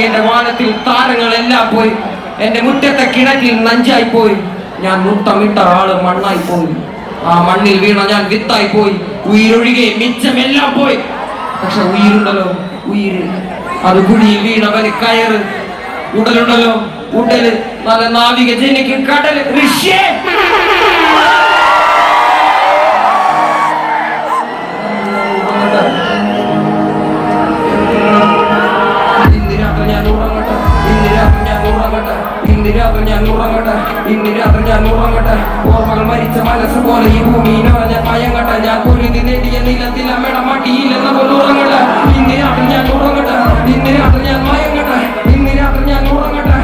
എന്റെ വാനത്തിൽ താരങ്ങളെല്ലാം പോയി. എന്റെ മുറ്റത്തെ കിണറ്റിൽ നഞ്ചായി പോയി. ഞാൻ മുട്ടമിട്ട ആൾ മണ്ണായി പോയി. ആ മണ്ണിൽ വീണ ഞാൻ വിത്തായി പോയി. ഉയിരൊഴികെ മിച്ചമെല്ലാം പോയി. പക്ഷെ ഉയിരുണ്ടല്ലോ ഉയിര്. അത് കുഴിയിൽ വീണവന് കയറ്. ഉടലുണ്ടല്ലോ ഉടൽ. നല്ല നാവിക ജനിക്കും കടൽ. ഋഷ്യേ ഇന്ന് രാത്രി ഞാൻ ഉറങ്ങട്ടെ ഇന്ന് രാത്രി ഞാൻ ഉറങ്ങട്ടെ. ഓർമ്മകൾ മരിച്ച മനസ്സ് പോലെ ഈ ഭൂമിയിൽ ഞാൻ മയങ്ങട്ടെ ഞാൻ പൊരുതി നേടിയ നിലത്തിൽ അമ്മയുടെ മടിയില്ലെന്ന പോലെ ഉറങ്ങട്ടെ. ഇന്ന് രാത്രി ഞാൻ ഉറങ്ങട്ടെ ഇന്ന് രാത്രി ഞാൻ മയങ്ങട്ടെ ഇന്ന് രാത്രി ഞാൻ ഉറങ്ങട്ടെ.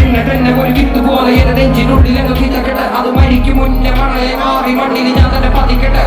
എന്നെ തന്നെ ഒരു വിത്ത് പോലെ എന്റെ നെഞ്ചിനുള്ളിൽ അങ്ങ് കിതക്കട്ടെ അത് മരിക്കും മുന്നേ മണയെ മാറി മണ്ണിൽ ഞാൻ തന്നെ പതിക്കട്ടെ.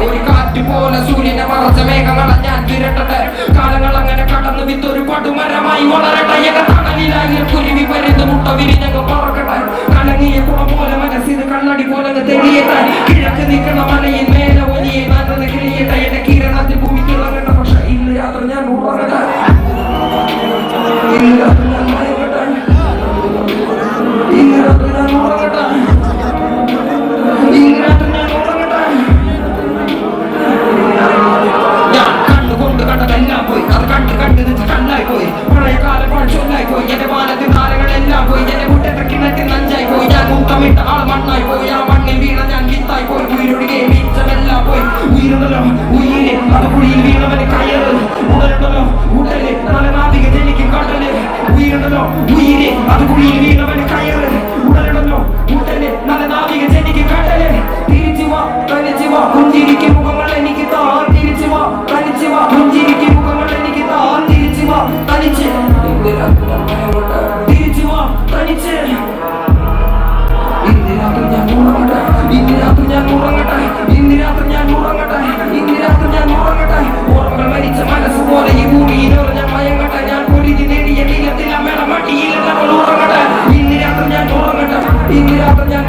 ഉയരുന്നല്ലോ ഉയിര് അത് കുഴിയിൽ വീണവന് കയറ് ഉടലുണ്ടല്ലോ ഉടൽ നല്ല നാവിക ജനിക്കും കടൽ ഉയരുണ്ടല്ലോ ഉയിര് അത് കുഴിയിൽ വീണവന് കയറ് കടൽ തിരിച്ചു വാ തനിച്ചു വാ പുഞ്ചിരിക്കും മുഖങ്ങൾ താ തിരിച്ചു വാ തനിച്ചു വാ പുഞ്ചിരിക്കും മുഖങ്ങൾ താ തിരിച്ചു വാ തനിച്ച്. തിരിച്ചു വാ തനിച്ച്. ഇന്ന് ഞാൻ ഉറങ്ങട്ടെ നേടിയ നീളത്തിൽ